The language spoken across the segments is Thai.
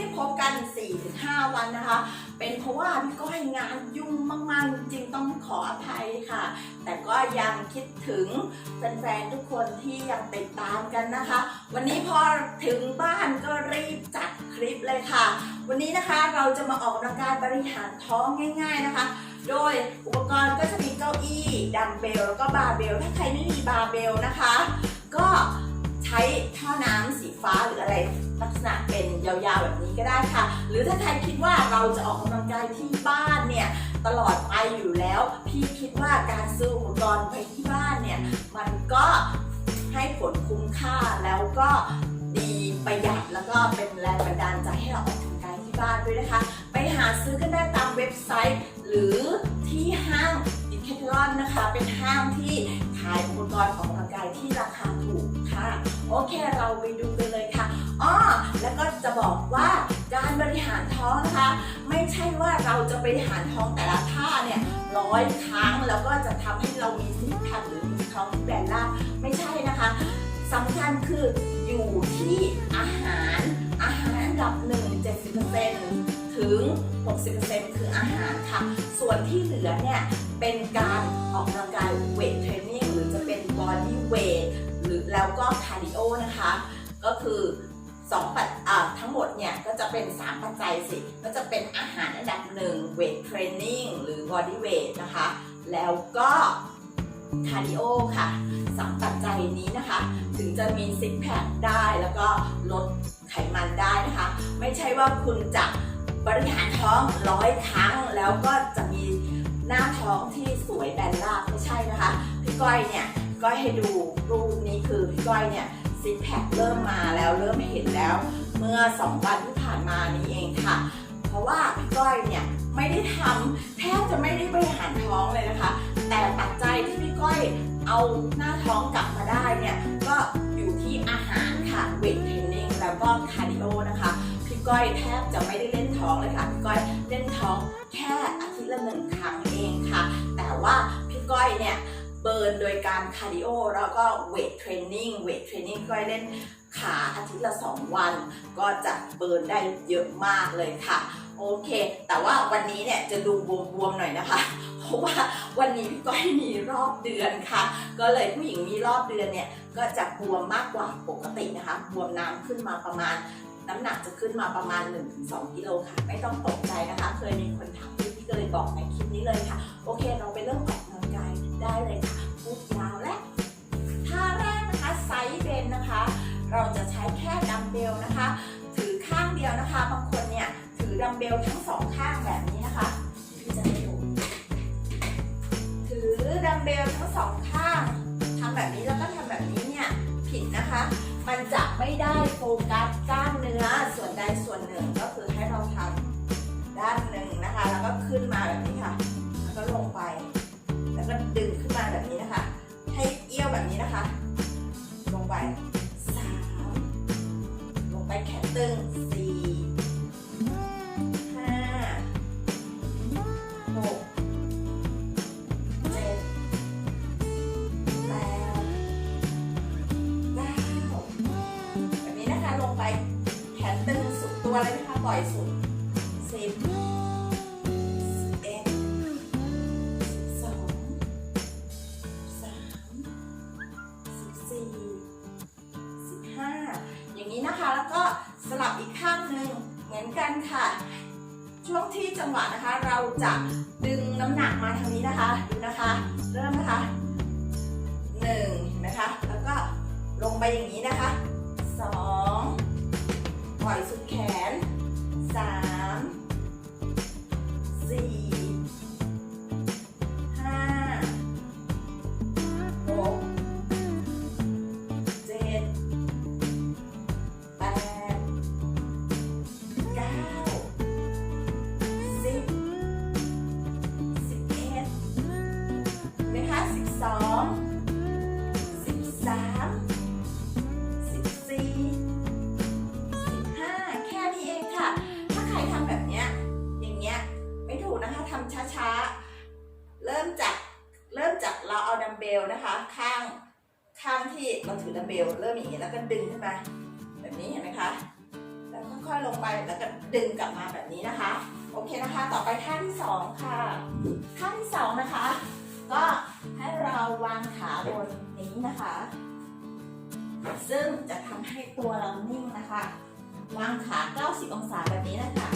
ได้พบกัน 4-5 วันนะคะ เป็นเพราะว่าพี่ก้อยงานยุ่งมากๆ จริงต้องขออภัยค่ะ แต่ก็ยังคิดถึงแฟนๆ ทุกคนที่ยังติดตามกันนะคะ วันนี้พอถึงบ้านก็รีบจัดคลิปเลยค่ะ วันนี้นะคะเราจะมาออกกำลังกายบริหารท้องง่าย ๆนะคะโดยอุปกรณ์ก็จะมีเก้าอี้ดัมเบลแล้วก็บาร์เบลถ้าใครไม่มีบาร์เบลนะคะ ก็ใช้ท่อน้ำสีฟ้าหรืออะไร ษณะเป็นยาวๆแบบนี้ก็ได้ค่ะ หรือถ้าใครคิดว่าเราจะออกกำลังกายที่บ้านเนี่ยตลอดไปอยู่แล้ว พี่คิดว่าการซื้ออุปกรณ์ไปที่บ้านเนี่ยมันก็ให้ผลคุ้มค่าแล้วก็ดีประหยัดแล้วก็เป็นแรงบันดาลใจให้เราออกกำลังกายที่บ้านด้วยนะคะ ไปหาซื้อกันได้ตามเว็บไซต์ หรือที่ห้างดิแคทลอนนะคะ เป็นห้างที่ขายอุปกรณ์ออกกำลังกายที่ราคาถูกค่ะ โอเคเราไปดูกันเลย อ้อแล้วก็จะบอกว่าการบริหารท้องนะคะ ไม่ใช่ว่าเราจะบริหารท้องแต่ละท่าเนี่ยร้อยครั้งแล้วก็จะทำให้เรามีซิกแพคหรือมีท้องที่แบนล่างไม่ใช่นะคะสำคัญคืออยู่ที่อาหารอาหารอันดับหนึ่ง70%ถึง 60%คืออาหารค่ะ ส่วนที่เหลือเนี่ย เป็นการออกกำลังกายเวทเทรนนิ่งหรือจะเป็นบอดี้เวทหรือแล้วก็คาร์ดิโอนะคะ ก็คือ สองปัจทั้งหมดเนี่ยก็จะเป็น 3 ปัจจัยสิ ก็จะเป็นอาหารอันดับหนึ่งเวทเทรนนิ่งหรือบอดี้เวทนะคะ แล้วก็คาร์ดิโอค่ะสามปัจจัยนี้นะคะ ถึงจะมีซิกแพคได้แล้วก็ลดไขมันได้นะคะ ไม่ใช่ว่าคุณจะบริหารท้องร้อยครั้งแล้วก็จะมีหน้าท้องที่สวยแบนราบไม่ใช่นะคะ พี่ก้อยเนี่ยก้อยให้ดูรูปนี้คือพี่ก้อยเนี่ย ซิกแพคเริ่มมาแล้วเริ่มเห็นแล้ว เมื่อ 2 วันที่ผ่านมานี้เองค่ะ เพราะว่าพี่ก้อยเนี่ยไม่ได้ทำแทบจะไม่ได้บริหารท้องเลยนะคะ แต่ปัจจัยที่พี่ก้อยเอาหน้าท้องกลับมาได้เนี่ยก็อยู่ที่อาหารค่ะเวทเทรนนิ่งแล้วก็คาร์ดิโอนะคะพี่ก้อยแทบจะไม่ได้เล่นท้องเลยค่ะพี่ก้อยเล่นท้องแค่อาทิตย์ละหนึ่งครั้งเองค่ะ แต่ว่าพี่ก้อยเนี่ย เบิร์นโดยการคาร์ดิโอแล้วก็เวทเทรนนิ่งเวทเทรนนิ่งก้อยเล่นขาอาทิตย์ละ 2 วัน ก็จะเบิร์นได้เยอะมากเลยค่ะ โอเค แต่ว่าวันนี้เนี่ยจะดูบวมๆหน่อยนะคะ เพราะว่าวันนี้พี่ก้อยมีรอบเดือนค่ะ ก็เลยผู้หญิงมีรอบเดือนเนี่ยก็จะบวมมากกว่าปกตินะคะ บวมน้ำขึ้นมาประมาณน้ำหนักจะขึ้นมาประมาณ 1-2 กิโลค่ะ ไม่ต้องตกใจนะคะ เคยมีคนถามพี่พี่ก็เลยบอกในคลิปนี้เลยค่ะ โอเคเราไปเริ่มออก กายได้เลยค่ะพูดยาวและท่าแรกนะคะไซส์เบนนะคะ เราจะใช้แค่ดัมเบลนะคะ ถือข้างเดียวนะคะ บางคนเนี่ยถือดัมเบลทั้งสองข้างแบบนี้นะคะพี่จะให้ดูถือดัมเบลทั้งสองข้างทำแบบนี้แล้วก็ทำแบบนี้เนี่ยผิดนะคะ มันจะไม่ได้โฟกัสกล้ามเนื้อส่วนใดส่วนหนึ่งก็คือให้เราทำด้านหนึ่งนะคะ แล้วก็ขึ้นมาแบบนี้ค่ะ แล้วก็ลงไป ก็ดึงขึ้นมาแบบนี้นะคะ ให้เอี้ยวแบบนี้นะคะ ลงไปสามลงไปแขนตึงสี่ห้าหกเจ็ดแปดเก้าแบบนี้นะคะลงไปแขนตึงสุดตัวเลยนะคะปล่อยสุดสิบ มเบลเริ่มอย่างนี้แล้วก็ดึงขึ้นมาแบบนี้เห็นไหมคะ แล้วค่อยๆลงไปแล้วก็ดึงกลับมาแบบนี้นะคะ โอเคนะคะ ต่อไปท่าที่สองค่ะท่าที่สองนะคะ ก็ให้เราวางขาบนนี้นะคะ ซึ่งจะทำให้ตัวเรานิ่งนะคะ วางขา 90 องศาแบบนี้นะคะ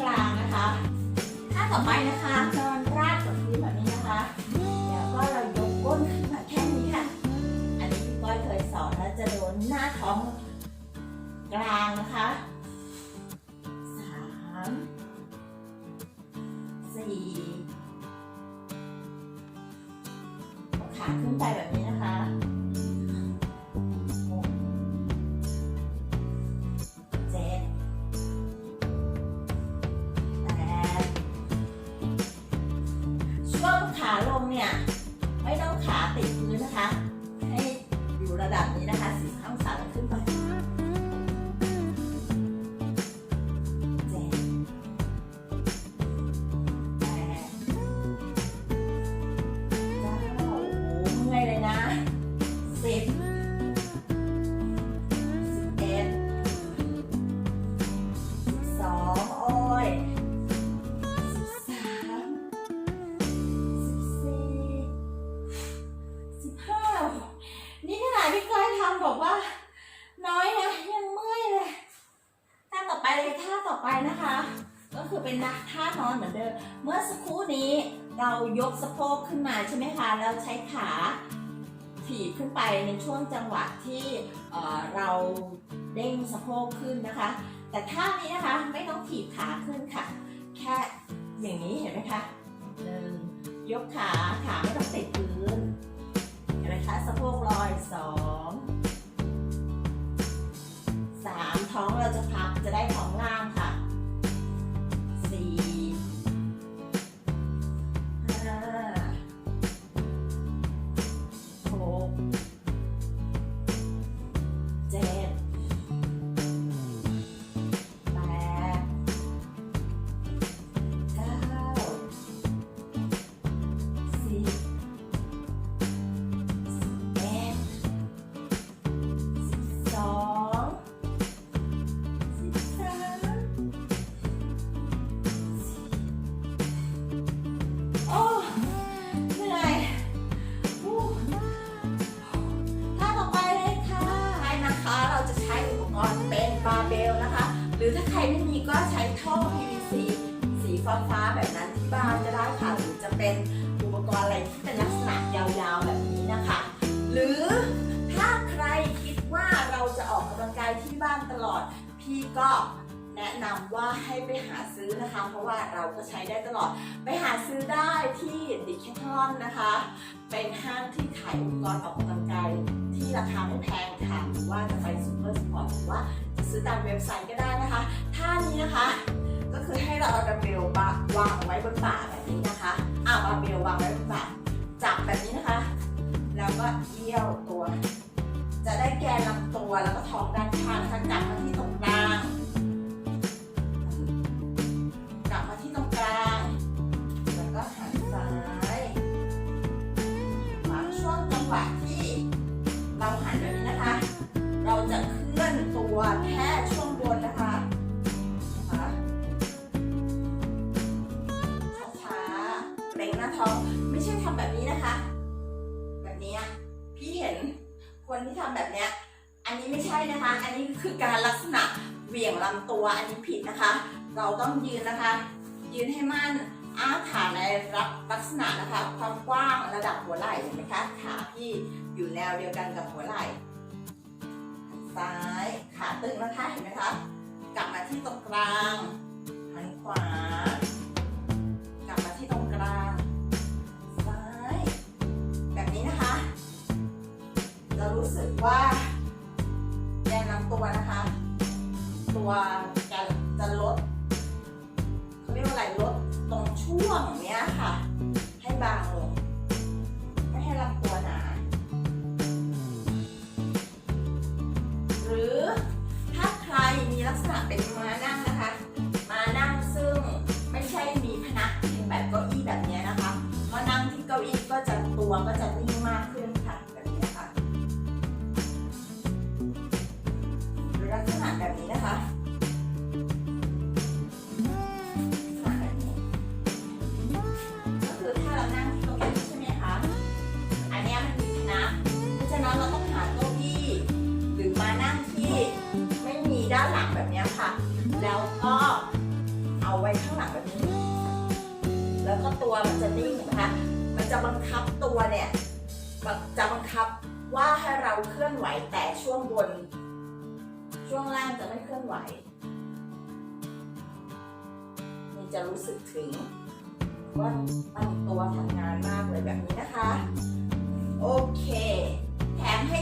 กลางนะคะท่าต่อไปนะคะนอนราบกับพื้นแบบนี้นะคะแล้วก็เรายกก้นขึ้นมาแค่นี้ค่ะ อันนี้พี่ก้อยเคยสอนแล้วจะโดนหน้าท้องกลางนะคะสามสี่ขาขึ้นไปแบบนี้ คือเป็นท่านอนเหมือนเดิม เมื่อสักครู่นี้เรายกสะโพกขึ้นมาใช่ไหมคะ แล้วใช้ขาถีบขึ้นไปในช่วงจังหวะที่เเราเด้งสะโพกขึ้นนะคะ แต่ท่านี้นะคะไม่ต้องถีบขาขึ้นค่ะ แค่อย่างนี้เห็นไหมคะหนึ่งยกขาขาไม่ต้องติดพื้นเห็นไหมคะสะโพกลอยสอง ฟ้าๆแบบนั้นที่บ้านก็ได้ค่ะ หรือจะเป็นอุปกรณ์อะไรที่เป็นลักษณะยาวๆแบบนี้นะคะ หรือถ้าใครคิดว่าเราจะออกกำลังกายที่บ้านตลอด พี่ก็แนะนำว่าให้ไปหาซื้อนะคะ เพราะว่าเราก็ใช้ได้ตลอด ไปหาซื้อได้ที่ดิแคทลอนนะคะ เป็นห้างที่ขายอุปกรณ์ออกกำลังกายที่ราคาไม่แพงค่ะหรือว่าจะไปซูเปอร์สปอร์ตหรือว่าจะซื้อตามเว็บไซต์ก็ได้นะคะ ท่านี้นะคะ ก็คือให้เราเอาดัมเบลวางไว้บนบ่าแบบนี้นะคะอ่าดัมเบลวางไว้บนบ่าจับแบบนี้นะคะ แล้วก็เอี้ยวตัว จะได้แกนลำตัวแล้วก็ท้องด้านข้างนะคะกลับมาที่ตรงกลางกลับมาที่ตรงกลาง แล้วก็หันซ้ายมาช่วงจังหวะ ตัวอันนี้ผิดนะคะ เราต้องยืนนะคะ ยืนให้มั่นอ้าขาในรับลักษณะนะคะ ความกว้างระดับหัวไหล่เห็นไหมคะขาพี่อยู่แนวเดียวกันกับหัวไหล่ซ้ายขาตึงนะคะเห็นไหมคะกลับมาที่ตรงกลางหันขวา กลับมาที่ตรงกลาง ซ้าย แบบนี้นะคะจะรู้สึกว่าแกนลำตัวนะคะ ตัวจะจะลดเขาเรียกว่าอะไรลดตรงช่วงเนี้ยค่ะ ให้บางลงไม่ให้ลำตัวหนา หรือถ้าใครมีลักษณะเป็นม้านั่งนะคะม้านั่งซึ่งไม่ใช่มีพนักพิงแบบเก้าอี้แบบนี้นะคะมานั่งที่เก้าอี้ก็จะตัวก็จะนิ่งมากขึ้น แล้วก็เอาไว้ข้างหลังแบบนี้ แล้วก็ตัวมันจะนิ่งนะคะ มันจะบังคับตัวเนี่ยจะบังคับว่าให้เราเคลื่อนไหวแต่ช่วงบน ช่วงล่างจะไม่เคลื่อนไหวนี่จะรู้สึกถึงว่าตั้งตัวทำงานมากเลยแบบนี้นะคะ โอเค แถมให้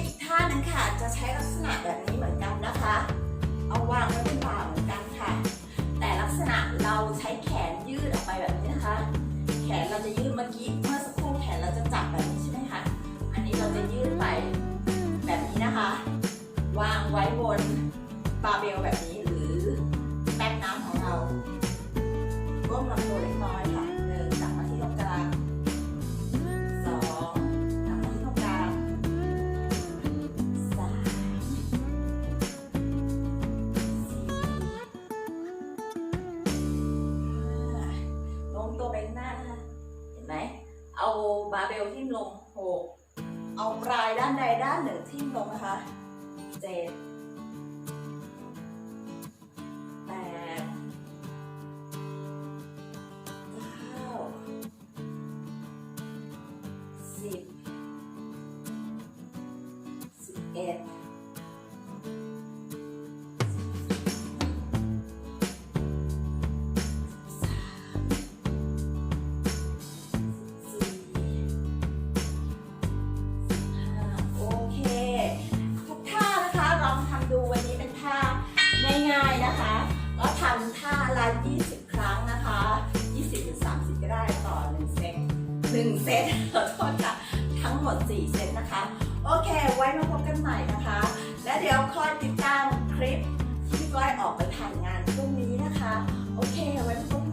บาร์เบลแบบนี้หรือแป้นน้ำของเราก้มลำตัวเล็กน้อยค่ะหนึ่งกลับมาที่ตรงกลางสองกลับมาที่ตรงกลางสามสี่ลงตัวไปข้างหน้านะคะเห็นไหมเอาบาร์เบลทิ่ อ็ดสามสี่ห้าโอเคทุกท่านะคะลองทำดูวันนี้เป็น โอเค ไว้มาพบกันใหม่นะคะ และเดี๋ยวคอยติดตามคลิปที่ก้อยออกไปถ่ายงานพรุ่งนี้นะคะ โอเค ไว้มาพบ